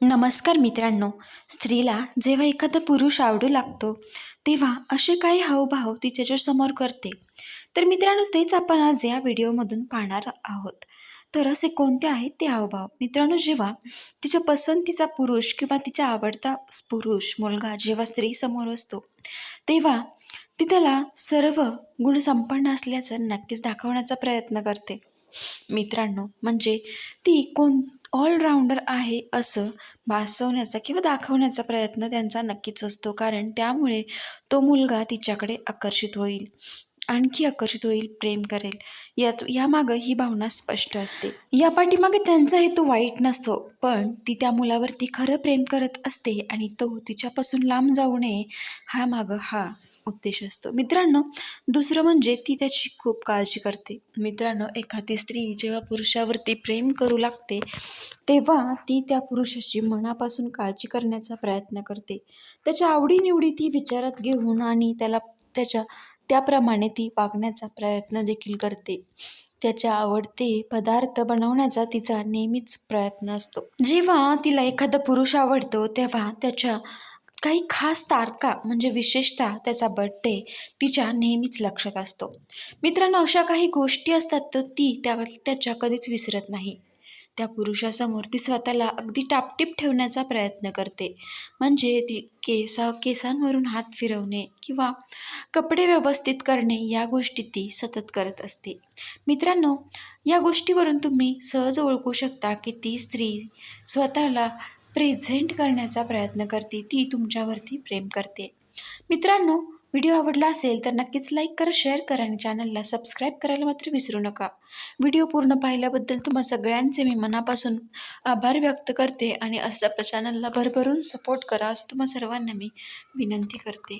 नमस्कार मित्रांनो स्त्रीला जेव्हा एखादा पुरुष आवडू लागतो तेव्हा असे काही हावभाव ती त्याच्यासमोर करते. तर मित्रांनो तेच आपण आज या व्हिडिओमधून पाहणार आहोत. तर असे कोणते आहेत ते हावभाव? मित्रांनो जेव्हा तिच्या पसंतीचा पुरुष किंवा तिचा आवडता पुरुष मुलगा जेव्हा स्त्रीसमोर असतो तेव्हा ती त्याला सर्व गुणसंपन्न असल्याचं नक्कीच दाखवण्याचा प्रयत्न करते. मित्रांनो म्हणजे ती कोण ऑलराऊंडर आहे असं भासवण्याचा किंवा दाखवण्याचा प्रयत्न त्यांचा नक्कीच असतो. कारण त्यामुळे तो मुलगा तिच्याकडे आकर्षित होईल आणखी आकर्षित होईल प्रेम करेल. यात यामागं ही भावना स्पष्ट असते. या पाठीमागे त्यांचा हेतू वाईट नसतो पण ती त्या मुलावरती खरं प्रेम करत असते आणि तो तिच्यापासून लांब जाऊ नये हा मागं हा उद्देश असतो. मित्रांनो दुसरं म्हणजे ती त्याची खूप काळजी करते. मित्रांनो एखादी स्त्री जेव्हा पुरुषावरती प्रेम करू लागते तेव्हा ती त्या पुरुषाची मनापासून काळजी करण्याचा प्रयत्न करते. त्याच्या आवडीनिवडी ती विचारात घेऊन आणि त्याला त्याच्या त्याप्रमाणे ती वागण्याचा प्रयत्न देखील करते. त्याच्या आवडते पदार्थ बनवण्याचा तिचा नेहमीच प्रयत्न असतो. जेव्हा तिला एखादा पुरुष आवडतो तेव्हा त्याच्या काही खास तारका म्हणजे विशेषतः त्याचा बड्डे तिच्या नेहमीच लक्षात असतो. मित्रांनो अशा काही गोष्टी असतात तर ती त्या त्याच्या कधीच विसरत नाही. त्या पुरुषासमोर ती स्वतःला अगदी टापटीप ठेवण्याचा प्रयत्न करते. म्हणजे ती केसा केसांवरून हात फिरवणे किंवा कपडे व्यवस्थित करणे या गोष्टी ती सतत करत असते. मित्रांनो या गोष्टीवरून तुम्ही सहज ओळखू शकता की ती स्त्री स्वतःला प्रेझेंट करण्याचा प्रयत्न करते. ती तुमच्यावरती प्रेम करते. मित्रांनो व्हिडिओ आवडला असेल तर नक्कीच लाईक करा शेअर करा आणि चॅनलला सबस्क्राईब करायला मात्र विसरू नका. व्हिडिओ पूर्ण पाहिल्याबद्दल तुम्हा सगळ्यांचे मी मनापासून आभार व्यक्त करते आणि असं आपल्या चॅनलला भरभरून सपोर्ट करा असं तुम्हा सर्वांना मी विनंती करते.